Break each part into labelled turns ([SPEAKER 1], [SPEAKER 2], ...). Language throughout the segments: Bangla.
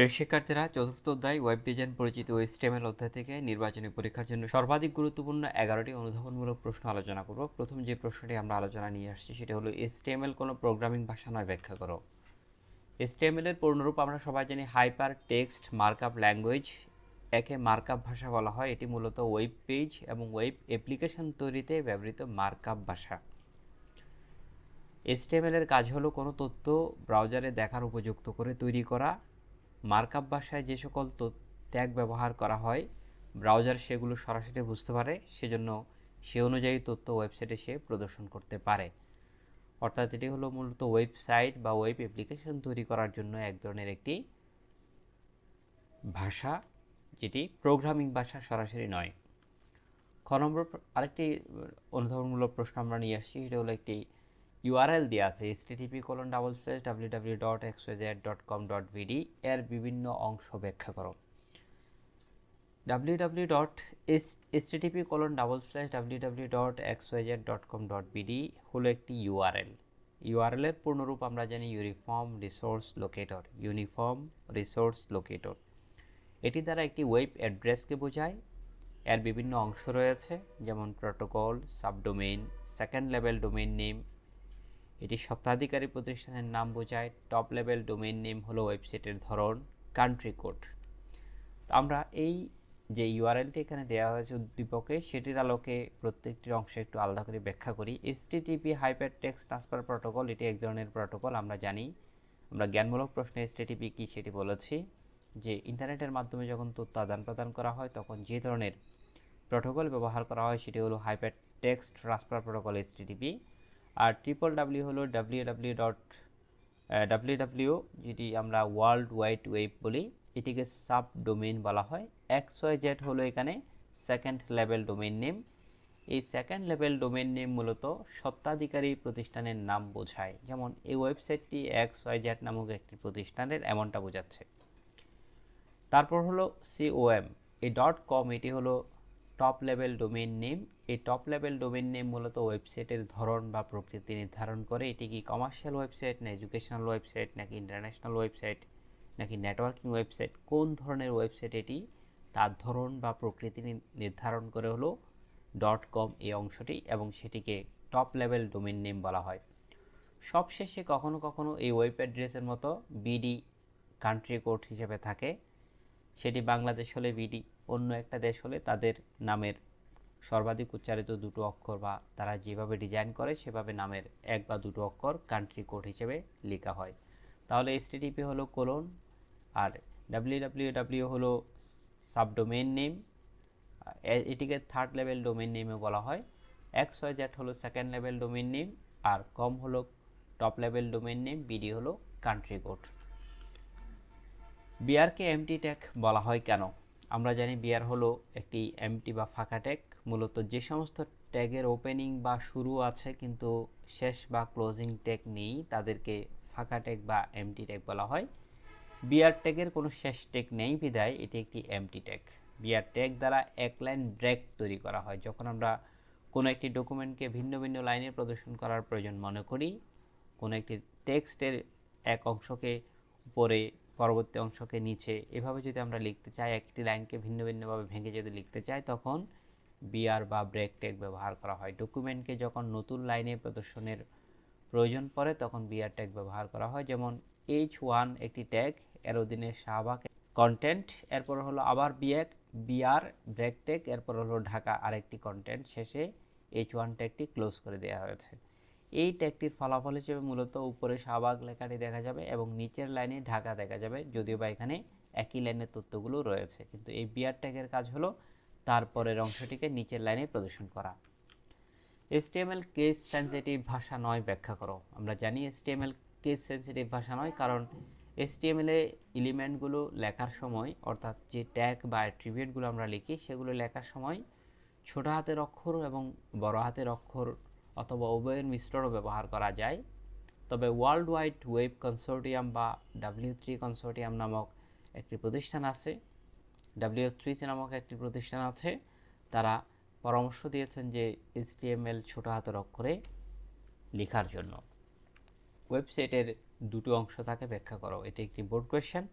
[SPEAKER 1] প্রিয় শিক্ষার্থীরা চতুর্থ অধ্যায় ওয়েব ডিজাইন পরিচিত ওয়েস্টেমেল অধ্যায় থেকে নির্বাচনী পরীক্ষার জন্য সর্বাধিক গুরুত্বপূর্ণ এগারোটি অনুধাবনমূলক প্রশ্ন আলোচনা করব। প্রথম যে প্রশ্নটি আমরা আলোচনা নিয়ে আসছি সেটা হলো এসটিএমএল কোনো প্রোগ্রামিং ভাষা নয়, ব্যাখ্যা করো। এসটিএমএল এর পূর্ণরূপ আমরা সবাই জানি হাইপার টেক্সট মার্কআপ ল্যাঙ্গুয়েজ একে মার্কআপ ভাষা বলা হয়। এটি মূলত ওয়েব পেজ এবং ওয়েব অ্যাপ্লিকেশন তৈরিতে ব্যবহৃত মার্কআপ ভাষা। এসটিএমএল এর কাজ হলো কোনো তথ্য ব্রাউজারে দেখার উপযুক্ত করে তৈরি করা। মার্কআপ ভাষায় যে সকল ট্যাগ ব্যবহার করা হয়, ব্রাউজার সেগুলো সরাসরি বুঝতে পারে, সেজন্য সে অনুযায়ী তথ্য ওয়েবসাইটে সে প্রদর্শন করতে পারে। অর্থাৎ এটি হলো মূলত ওয়েবসাইট বা ওয়েব অ্যাপ্লিকেশন তৈরি করার জন্য এক ধরনের একটি ভাষা, যেটি প্রোগ্রামিং ভাষা সরাসরি নয়। খ নম্বর আরেকটি অনুধাবনমূলক প্রশ্ন আমরা নিয়ে আসছি, সেটা হলো একটি ইউআরএল দেওয়া আছে H TP colon double slash W W dot XYZ dot com dot BD এর বিভিন্ন অংশ ব্যাখ্যা করো। W W dot S STTP colon double slash W W dot XYZ dot com dot BD হলো একটি ইউআরএল। ইউআরএল এর পূর্ণরূপ আমরা জানি uniform resource locator, uniform resource locator. এটি দ্বারা একটি ওয়েব অ্যাড্রেসকে বোঝায়। এর বিভিন্ন অংশ রয়েছে, যেমন protocol, subdomain, second level domain name এটি স্বত্বাধিকারী প্রতিষ্ঠানের নাম বোঝায় টপ লেভেল ডোমেইন নেম হলো ওয়েবসাইটের ধরন কান্ট্রি কোড আমরা এই যে ইউআরএলটি এখানে দেওয়া হয়েছে উদ্দীপকে, সেটির আলোকে প্রত্যেকটির অংশে একটু আলাদা করে ব্যাখ্যা করি। HTTP hyper text transfer protocol এটি এক ধরনের প্রোটোকল আমরা জানি। আমরা জ্ঞানমূলক প্রশ্নে এসটিটিপি কী সেটি বলেছি। যে ইন্টারনেটের মাধ্যমে যখন তথ্য আদান প্রদান করা হয়, তখন যে ধরনের প্রোটোকল ব্যবহার করা হয়, সেটি হলো hyper text transfer protocol HTTP আর ট্রিপল ডাব্লিউ হলো W W dot W W যেটি আমরা ওয়ার্ল্ড ওয়াইড ওয়েব বলি, এটিকে সাব ডোমেইন বলা হয়। এক্স ওয়াই জেড হলো এখানে সেকেন্ড লেভেল ডোমেইন নেম এই সেকেন্ড লেভেল ডোমেইন নেম মূলত সত্ত্বাধিকারী প্রতিষ্ঠানের নাম বোঝায়। যেমন, এই ওয়েবসাইটটি এক্স ওয়াই জেড নামক একটি প্রতিষ্ঠানের এমনটা বোঝাচ্ছে। তারপর হলো সিওএম এই ডট কম এটি হলো টপ লেভেল ডোমেইন নেম এই টপ লেভেল ডোমেইন নেম মূলত ওয়েবসাইটের ধরন বা প্রকৃতি নির্ধারণ করে। এটি কি কমার্শিয়াল ওয়েবসাইট না এডুকেশনাল ওয়েবসাইট নাকি ইন্টারন্যাশনাল ওয়েবসাইট নাকি নেটওয়ার্কিং ওয়েবসাইট কোন ধরনের ওয়েবসাইট এটি? তার ধরন বা প্রকৃতি নির্ধারণ করে হলো ডট কম এই অংশটি এবং সেটিকে টপ লেভেল ডোমেইন নেম বলা হয়। সবশেষে কখনো কখনো এই ওয়েব অ্যাড্রেসের মতো বিডি কান্ট্রি কোড হিসেবে থাকে। সেটি বাংলাদেশ হলে বিডি অন্য একটা দেশ হলে তাদের নামের সর্বাধিক উচ্চারিত দুটো অক্ষর বা তারা যেভাবে ডিজাইন করে সেভাবে নামের এক বা দুটো অক্ষর কান্ট্রি কোড হিসেবে লেখা হয়। তাহলে এসটিডিপি হলো কোলন আর ডাব্লিউ ডাব্লিউ হলো সাবডোমেইন নেম এটিকে থার্ড লেভেল ডোমেন নেমে বলা হয়। এক্স ওয়াই জেড হলো সেকেন্ড লেভেল ডোমেইন নেম আর কম হলো top level domain name BD হলো কান্ট্রি কোড বিআরকে এমটি ট্যাগ বলা হয় কেন? আমরা জানি বিআর হলো একটি এমটি বা ফাঁকা ট্যাগ মূলত যে সমস্ত ট্যাগের ওপেনিং বা শুরু আছে, কিন্তু শেষ বা ক্লোজিং ট্যাগ নেই, তাদেরকে ফাঁকা ট্যাগ বা এমটি ট্যাগ বলা হয়। বিআর ট্যাগের কোনো শেষ ট্যাগ নেই বিদায় এটি একটি এমটি ট্যাগ বিআর ট্যাগ দ্বারা এক লাইন ব্রেক তৈরি করা হয়। যখন আমরা কোনো একটি ডকুমেন্টকে ভিন্ন ভিন্ন লাইনে প্রদর্শন করার প্রয়োজন মনে করি, কোনো একটি টেক্সটের এক অংশকে উপরে পরবর্তী অংশকে নিচে। এভাবে যদি আমরা লিখতে চাই, একটি লাইনকে ভিন্ন ভিন্নভাবে ভেঙে যদি লিখতে চাই, তখন বিআর বা ব্রেক টেক ব্যবহার করা হয়। ডকুমেন্টকে যখন নতুন লাইনে প্রদর্শনের প্রয়োজন পড়ে, তখন বিআর ট্যাগ ব্যবহার করা হয়। যেমন এইচ ওয়ান একটি ট্যাগ এর অধীনে শাহবাগ কন্টেন্ট এরপর হলো আবার বিএক বিআর ব্রেক ট্যাগ এরপর হলো ঢাকা আরেকটি কন্টেন্ট শেষে এইচ ওয়ান ট্যাগটি ক্লোজ করে দেওয়া হয়েছে। এই ট্যাগটির ফলাফল হিসেবে মূলত উপরে শাহবাগ লেখাটি দেখা যাবে এবং নিচের লাইনে ঢাকা দেখা যাবে, যদিও বা এখানে একই লাইনের তথ্যগুলো রয়েছে। কিন্তু এই বিআর ট্যাগের কাজ হলো তারপরের অংশটিকে নিচের লাইনে প্রদর্শন করা। HTML কেস সেনসিটিভ ভাষা নয় ব্যাখ্যা করো। আমরা জানি HTML কেস সেনসিটিভ ভাষা নয় কারণ HTML এ এলিমেন্টগুলো লেখার সময়, অর্থাৎ যে ট্যাগ বা অ্যাট্রিবিউটগুলো আমরা লিখি, সেগুলো লেখার সময় ছোট হাতের অক্ষর এবং বড় হাতের অক্ষর অথবা উভয়ের মিশ্রণও ব্যবহার করা যায়। তবে ওয়ার্ল্ড ওয়াইড ওয়েব কনসোর্টিয়াম বা ডাব্লিউ থ্রি কনসোর্টিয়াম নামক একটি প্রতিষ্ঠান আছে। ডাব্লিউ থ্রি নামক একটি প্রতিষ্ঠান আছে। তারা পরামর্শ দিয়েছেন যে এইচটিএমএল ছোটো হাতের অক্ষরে লেখার জন্য। ওয়েবসাইটের দুটো অংশ থাকে, ব্যাখ্যা করো। এটি একটি বোর্ড কোয়েশ্চেন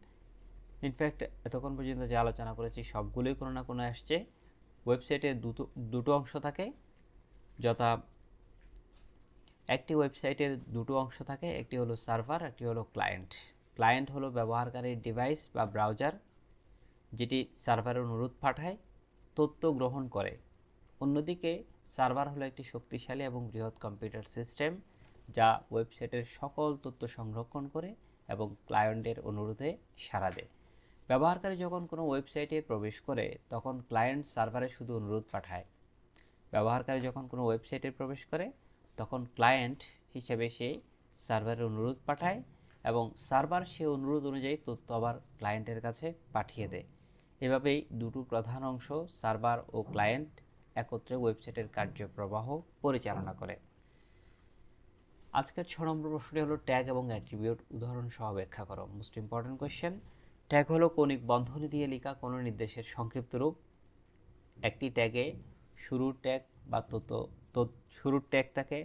[SPEAKER 1] ইনফ্যাক্ট এতক্ষণ পর্যন্ত যে আলোচনা করেছি, সবগুলোই কোনো না কোনো আসছে। ওয়েবসাইটে দুটো দুটো অংশ থাকে, যথা একটি ওয়েবসাইটের দুটো অংশ থাকে, একটি হলো সার্ভার, একটি হলো ক্লায়েন্ট। ক্লায়েন্ট হলো ব্যবহারকারীর ডিভাইস বা ব্রাউজার, যেটি সার্ভারের অনুরোধ পাঠায়, তথ্য গ্রহণ করে। অন্যদিকে, সার্ভার হলো একটি শক্তিশালী এবং বৃহৎ কম্পিউটার সিস্টেম, যা ওয়েবসাইটের সকল তথ্য সংরক্ষণ করে এবং ক্লায়েন্টের অনুরোধে সাড়া দেয়। ব্যবহারকারী যখন কোনো ওয়েবসাইটে প্রবেশ করে, তখন ক্লায়েন্ট সার্ভারে শুধু অনুরোধ পাঠায়। ব্যবহারকারী যখন কোনো ওয়েবসাইটে প্রবেশ করে তখন ক্লায়েন্ট হিসেবে সে সার্ভারের অনুরোধ পাঠায় এবং সার্ভার সে অনুরোধ অনুযায়ী তথ্য আবার ক্লায়েন্টের কাছে পাঠিয়ে দেয়। এভাবেই দুটো প্রধান অংশ সার্ভার ও ক্লায়েন্ট একত্রে ওয়েবসাইটের কার্যপ্রবাহ পরিচালনা করে। আজকের ছ নম্বর প্রশ্নটি হলো, ট্যাগ এবং অ্যাট্রিবিউট উদাহরণ সহ ব্যাখ্যা করো। মোস্ট ইম্পর্টেন্ট কোয়েশ্চেন ট্যাগ হলো কৌণিক বন্ধনী দিয়ে লেখা কোনো নির্দেশের সংক্ষিপ্ত রূপ। একটি ট্যাগে শুরুর ট্যাগ বা তথ্য তথ্য- শুরুর ট্যাগ থাকে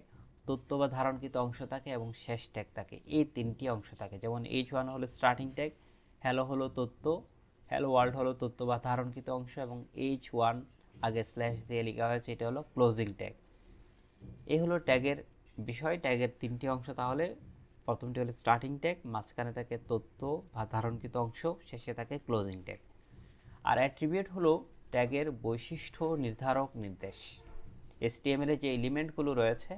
[SPEAKER 1] তথ্য বা ধারণকৃত অংশ থাকে এবং শেষ ট্যাগ থাকে। এই তিনটি অংশ থাকে। যেমন এইচ ওয়ান হলো স্টার্টিং ট্যাগ হ্যালো হলো তথ্য হ্যালো ওয়ার্ল্ড হলো তথ্য বা ধারণকৃত অংশ এবং এইচ ওয়ান আগে স্ল্যাশ দিয়ে লেখা হয়েছে, এটা হলো ক্লোজিং ট্যাগ এই হলো ট্যাগের বিষয়। ট্যাগের তিনটি অংশ তাহলে, প্রথমটি হলো স্টার্টিং ট্যাগ মাঝখানে থাকে তথ্য বা ধারণকৃত অংশ, শেষে থাকে ক্লোজিং ট্যাগ আর অ্যাট্রিবিউট হলো ট্যাগের বৈশিষ্ট্য নির্ধারক নির্দেশ। এসটিএমএল এ যে এলিমেন্টগুলো রয়েছে,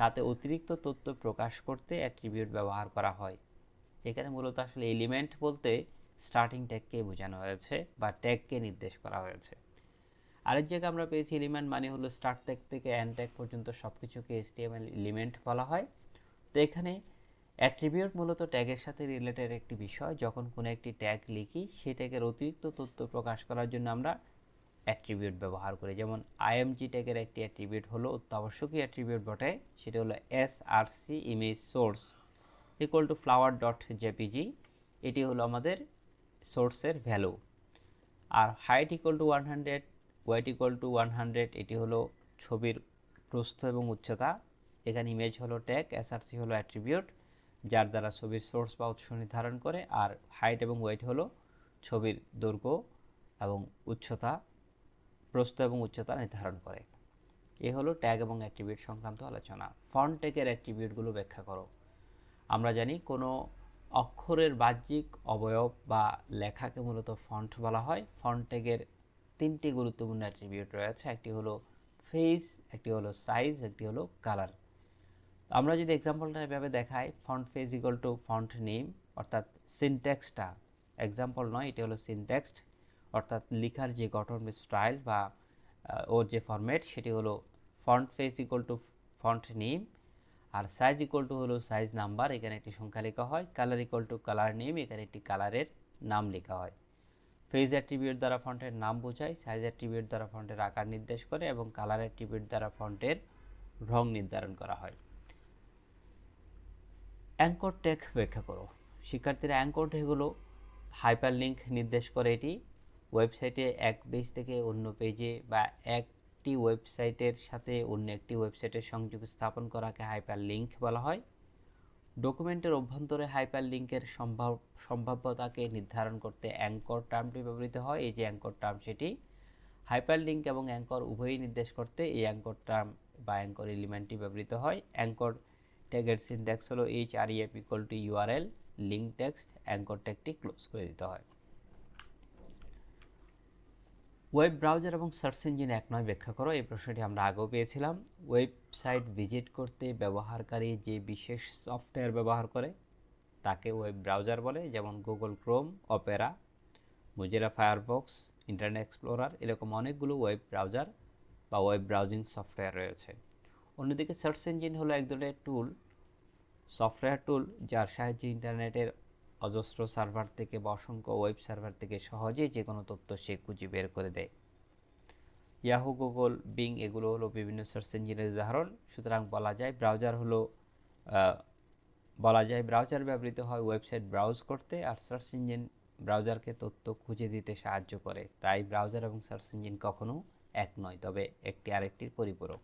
[SPEAKER 1] তাতে অতিরিক্ত তথ্য প্রকাশ করতে অ্যাট্রিবিউট ব্যবহার করা হয়। এখানে মূলত আসলে এলিমেন্ট বলতে স্টার্টিং ট্যাগকে বোঝানো হয়েছে বা ট্যাগকে নির্দেশ করা হয়েছে। আরেক জায়গায় আমরা পেয়েছি এলিমেন্ট মানে হলো স্টার্ট ট্যাগ থেকে এন্ড ট্যাগ পর্যন্ত সব কিছুকে এসটিএমএল এলিমেন্ট বলা হয়। তো এখানে অ্যাট্রিবিউট মূলত ট্যাগের সাথে রিলেটেড একটি বিষয়, যখন কোনো একটি ট্যাগ লিখি, সেই ট্যাগের অতিরিক্ত তথ্য প্রকাশ করার জন্য আমরা অ্যাট্রিবিউট ব্যবহার করি। যেমন আইএমজি ট্যাগের একটি অ্যাট্রিবিউট হলো অত্যাবশ্যকীয় অ্যাট্রিবিউট বটে, সেটা হলো S R C image source equal to flower dot JPG এটি হলো আমাদের সোর্সের value R height equal to one hundred weight equal to one hundred এটি হলো ছবির প্রস্থ এবং উচ্চতা। এখানে ইমেজ হলো ট্যাগ এসআরসি হলো অ্যাট্রিবিউট যার দ্বারা ছবির সোর্স বা উৎস নির্ধারণ করে। আর হাইট এবং ওয়েট হলো ছবির দৈর্ঘ্য এবং উচ্চতা। প্রস্থ এবং উচ্চতা নির্ধারণ করে। এ হলো ট্যাগ এবং অ্যাট্রিবিউট সংক্রান্ত আলোচনা। ফন্ট ট্যাগের অ্যাট্রিবিউটগুলো ব্যাখ্যা করো। আমরা জানি কোনো অক্ষরের বাহ্যিক অবয়ব বা লেখাকে মূলত ফন্ট বলা হয়। ফন্ট ট্যাগের তিনটি গুরুত্বপূর্ণ অ্যাট্রিবিউট রয়েছে। একটি হলো ফেস একটি হলো সাইজ একটি হলো কালার আমরা যদি এক্সাম্পলটা এভাবে দেখাই font face equal to font name অর্থাৎ সিনট্যাক্সটা এক্সাম্পল নয়, এটি হলো সিনট্যাক্সট অর্থাৎ লেখার যে গঠন স্টাইল বা ওর যে ফরম্যাট সেটি হলো font face equal to font name R size equal to হলো সাইজ নাম্বার এখানে একটি সংখ্যা লেখা হয়। Colour equal to colour name এখানে একটি কালারের নাম লেখা হয়। ফেজ অ্যাট্রিবিউট দ্বারা ফন্টের নাম বোঝায় সাইজ অ্যাট্রিবিউট দ্বারা ফন্টের আকার নির্দেশ করে এবং কালার অ্যাট্রিবিউট দ্বারা ফন্টের রং নির্ধারণ করা হয়। অ্যাঙ্কর ট্যাগ ব্যাখ্যা করো। শিক্ষার্থীরা অ্যাঙ্কর ট্যাগ হলো হাইপার লিঙ্ক নির্দেশ করে এটি। ওয়েবসাইটে এক পেজ থেকে অন্য পেজে বা একটি ওয়েবসাইটের সাথে অন্য একটি ওয়েবসাইটের সংযোগ স্থাপন করাকে হাইপার লিঙ্ক বলা হয়। ডকুমেন্টের অভ্যন্তরে হাইপার লিঙ্কের সম্ভাব সম্ভাব্যতাকে নির্ধারণ করতে অ্যাঙ্কর টার্মটি ব্যবহৃত হয়। এই যে অ্যাঙ্কর টার্ম সেটি হাইপার লিঙ্ক এবং অ্যাঙ্কর উভয়ই নির্দেশ করতে এই অ্যাঙ্কর টার্ম বা অ্যাঙ্কর এলিমেন্টটি ব্যবহৃত হয়। অ্যাঙ্কর ট্যাগের সিনট্যাক্স হলো H R E F equal to URL link text anchor ট্যাগটি close করে দিতে হয়। ওয়েব ব্রাউজার এবং সার্চ ইঞ্জিন এক নয়, ব্যাখ্যা করো। এই প্রশ্নটি আমরা আগেও পেয়েছিলাম। ওয়েবসাইট ভিজিট করতে ব্যবহারকারী যে বিশেষ সফটওয়্যার ব্যবহার করে, তাকে ওয়েব ব্রাউজার বলে, যেমন Google Chrome, Opera, Mozilla Firefox Internet Explorer, এরকম অনেকগুলো ওয়েব ব্রাউজার বা ওয়েব ব্রাউজিং সফটওয়্যার রয়েছে। অন্যদিকে সার্চ ইঞ্জিন হলো এক ধরনের টুল সফটওয়্যার টুল যার সাহায্যে ইন্টারনেটের অজস্র সার্ভার থেকে বা অসংখ্য ওয়েব সার্ভার থেকে সহজেই যে কোনো তথ্য সে খুঁজে বের করে দেয়। ইয়াহু গুগল বিং এগুলো হলো বিভিন্ন সার্চ ইঞ্জিনের উদাহরণ। সুতরাং বলা যায় ব্রাউজার হলো বলা যায় ব্রাউজার ব্যবহৃত হয় ওয়েবসাইট ব্রাউজ করতে আর সার্চ ইঞ্জিন ব্রাউজারকে তথ্য খুঁজে দিতে সাহায্য করে। তাই ব্রাউজার এবং সার্চ ইঞ্জিন কখনো এক নয়, তবে একটি আরেকটির পরিপূরক।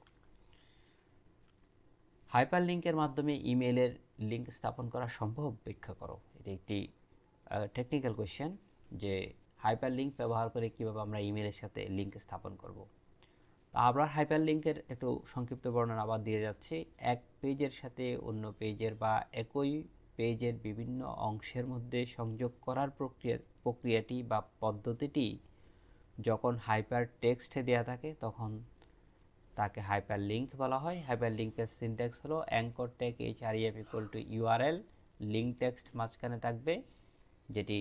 [SPEAKER 1] হাইপার লিঙ্কের মাধ্যমে ইমেলের লিঙ্ক স্থাপন করা সম্ভব? ব্যাখ্যা করো। এটি একটি টেকনিক্যাল কোয়েশ্চেন যে হাইপার লিঙ্ক ব্যবহার করে কীভাবে আমরা ইমেলের সাথে লিঙ্ক স্থাপন করব। তো আমরা হাইপার লিঙ্কের একটু সংক্ষিপ্ত বর্ণনা আবার দিয়ে যাচ্ছি। এক পেজের সাথে অন্য পেজের বা একই পেজের বিভিন্ন অংশের মধ্যে সংযোগ করার প্রক্রিয়া, প্রক্রিয়াটি বা পদ্ধতিটি যখন হাইপার টেক্সটে দেওয়া থাকে তখন তাকে হাইপার লিঙ্ক বলা হয়। হাইপার লিঙ্কের সিনট্যাক্স হলো anchor tag H R E F equal to URL link text মাঝখানে থাকবে, যেটি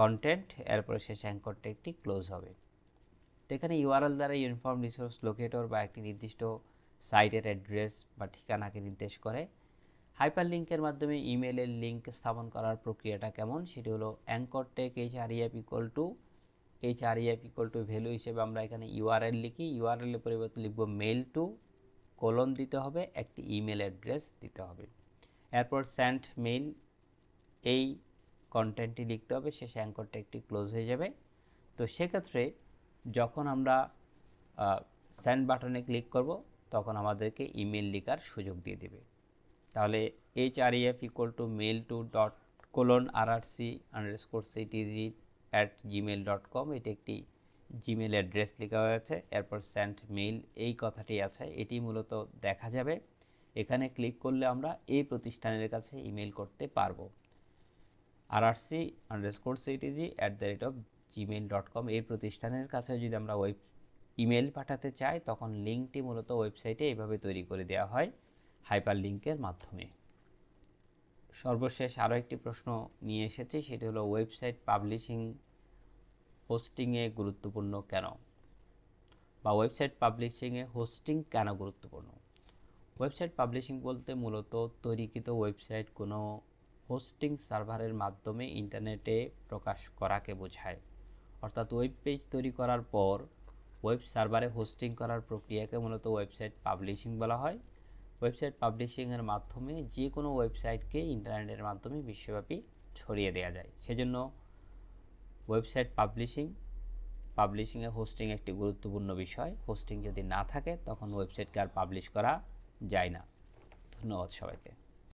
[SPEAKER 1] কন্টেন্ট এরপরে শেষ অ্যাঙ্কর টেকটি ক্লোজ হবে। তো এখানে ইউআরএল দ্বারা ইউনিফর্ম রিসোর্স লোকেটর বা একটি নির্দিষ্ট সাইটের অ্যাড্রেস বা ঠিকানাকে নির্দেশ করে। হাইপার লিঙ্কের মাধ্যমে ইমেলের লিঙ্ক স্থাপন করার প্রক্রিয়াটা কেমন? সেটি হলো anchor tag H R E F equal to H R E F equal to value হিসেবে আমরা এখানে ইউআরএল লিখি। ইউআরএলের পরিবর্তে লিখব মেল টু কোলন দিতে হবে, একটি ইমেল অ্যাড্রেস দিতে হবে। এরপর স্যান্ড মেইল এই কন্টেন্টটি লিখতে হবে, শেষে অ্যাঙ্করটা একটি ক্লোজ হয়ে যাবে। তো সেক্ষেত্রে যখন আমরা সেন্ড বাটনে ক্লিক করব, তখন আমাদেরকে ইমেল লেখার সুযোগ দিয়ে দেবে। তাহলে H R E F equal to mail to dot colon R R C underscore C T G at Gmail dot com এটি একটি জিমেল অ্যাড্রেস লেখা হয়েছে। এরপর সেন্ড মেইল এই কথাটি আছে, এটি মূলত দেখা যাবে। এখানে ক্লিক করলে আমরা এই প্রতিষ্ঠানের কাছে ইমেল করতে পারব। R R C underscore C T G at the rate of Gmail dot com এই প্রতিষ্ঠানের কাছে যদি আমরা ওয়েব ইমেল পাঠাতে চাই, তখন লিঙ্কটি মূলত ওয়েবসাইটে এইভাবে তৈরি করে দেওয়া হয় হাইপার লিঙ্কের মাধ্যমে। সর্বশেষ আরও একটি প্রশ্ন নিয়ে এসেছি, সেটি হলো ওয়েবসাইট পাবলিশিং হোস্টিংয়ে গুরুত্বপূর্ণ কেন? বা ওয়েবসাইট পাবলিশিংয়ে হোস্টিং কেন গুরুত্বপূর্ণ? ওয়েবসাইট পাবলিশিং বলতে মূলত তৈরিকৃত ওয়েবসাইট কোনো হোস্টিং সার্ভারের মাধ্যমে ইন্টারনেটে প্রকাশ করাকে বোঝায়। অর্থাৎ ওয়েব পেজ তৈরি করার পর ওয়েব সার্ভারে হোস্টিং করার প্রক্রিয়াকে মূলত ওয়েবসাইট পাবলিশিং বলা হয়। ওয়েবসাইট পাবলিশিংয়ের মাধ্যমে যে কোনো ওয়েবসাইটকে ইন্টারনেটের মাধ্যমে বিশ্বব্যাপী ছড়িয়ে দেওয়া যায়। সেজন্য ওয়েবসাইট পাবলিশিং পাবলিশিংয়ে হোস্টিং একটি গুরুত্বপূর্ণ বিষয়। হোস্টিং যদি না থাকে, তখন ওয়েবসাইটকে আর পাবলিশ করা যায় না। ধন্যবাদ সবাইকে।